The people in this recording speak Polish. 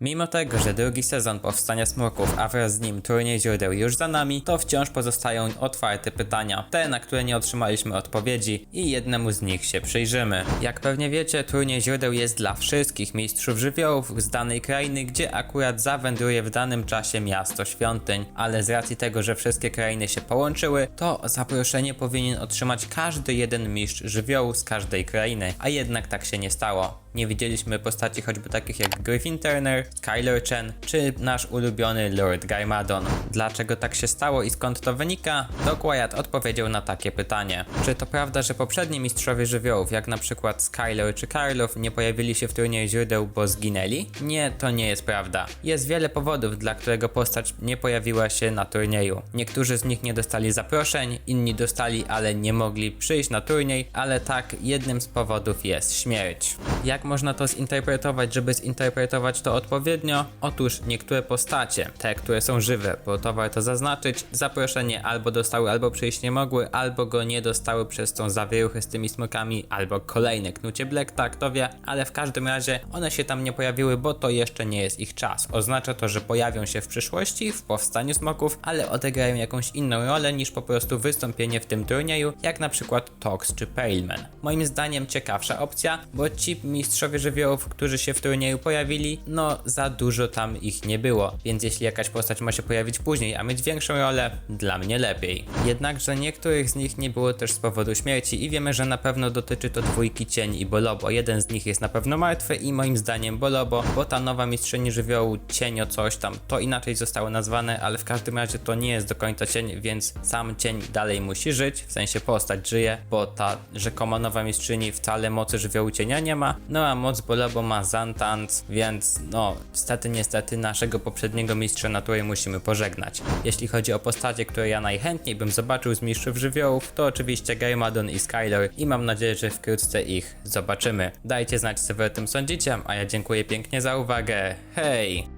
Mimo tego, że drugi sezon Powstania Smurków, a wraz z nim turniej źródeł już za nami, to wciąż pozostają otwarte pytania, te na które nie otrzymaliśmy odpowiedzi i jednemu z nich się przyjrzymy. Jak pewnie wiecie, turniej źródeł jest dla wszystkich mistrzów żywiołów z danej krainy, gdzie akurat zawędruje w danym czasie miasto świątyń, ale z racji tego, że wszystkie krainy się połączyły, to zaproszenie powinien otrzymać każdy jeden mistrz żywiołu z każdej krainy, a jednak tak się nie stało. Nie widzieliśmy postaci choćby takich jak Griffin Turner, Kyler Chen czy nasz ulubiony Lord Garmadon. Dlaczego tak się stało i skąd to wynika? Doc Wyatt odpowiedział na takie pytanie. Czy to prawda, że poprzedni mistrzowie żywiołów, jak na przykład Skyler czy Karloff, nie pojawili się w turnieju źródeł, bo zginęli? Nie, to nie jest prawda. Jest wiele powodów, dla którego postać nie pojawiła się na turnieju. Niektórzy z nich nie dostali zaproszeń, inni dostali, ale nie mogli przyjść na turniej, ale tak, jednym z powodów jest śmierć. Jak można to zinterpretować, żeby zinterpretować to odpowiednio? Otóż niektóre postacie, te, które są żywe, bo to warto zaznaczyć, zaproszenie albo dostały, albo przyjść nie mogły, albo go nie dostały przez tą zawieruchę z tymi smokami, albo kolejne knucie Black, tak wie, ale w każdym razie one się tam nie pojawiły, bo to jeszcze nie jest ich czas. Oznacza to, że pojawią się w przyszłości, w powstaniu smoków, ale odegrają jakąś inną rolę niż po prostu wystąpienie w tym turnieju, jak na przykład Tox czy Paleman. Moim zdaniem ciekawsza opcja, bo ci mistrzowie żywiołów, którzy się w turnieju pojawili, no za dużo tam ich nie było, więc jeśli jakaś postać ma się pojawić później, a mieć większą rolę, dla mnie lepiej. Jednakże niektórych z nich nie było też z powodu śmierci i wiemy, że na pewno dotyczy to dwójki Cień i Bolobo. Jeden z nich jest na pewno martwy i moim zdaniem Bolobo, bo ta nowa mistrzyni żywiołu Cienio coś tam, to inaczej zostało nazwane, ale w każdym razie to nie jest do końca cień, więc sam cień dalej musi żyć, w sensie postać żyje, bo ta rzekoma nowa mistrzyni wcale mocy żywiołu cienia nie ma, no a moc Bolobo ma Zantant, więc no niestety, niestety naszego poprzedniego mistrza natury musimy pożegnać. Jeśli chodzi o postacie, które ja najchętniej bym zobaczył z mistrzów żywiołów, to oczywiście Garmadon i Skyler i mam nadzieję, że wkrótce ich zobaczymy. Dajcie znać co wy o tym sądzicie, a ja dziękuję pięknie za uwagę. Hej!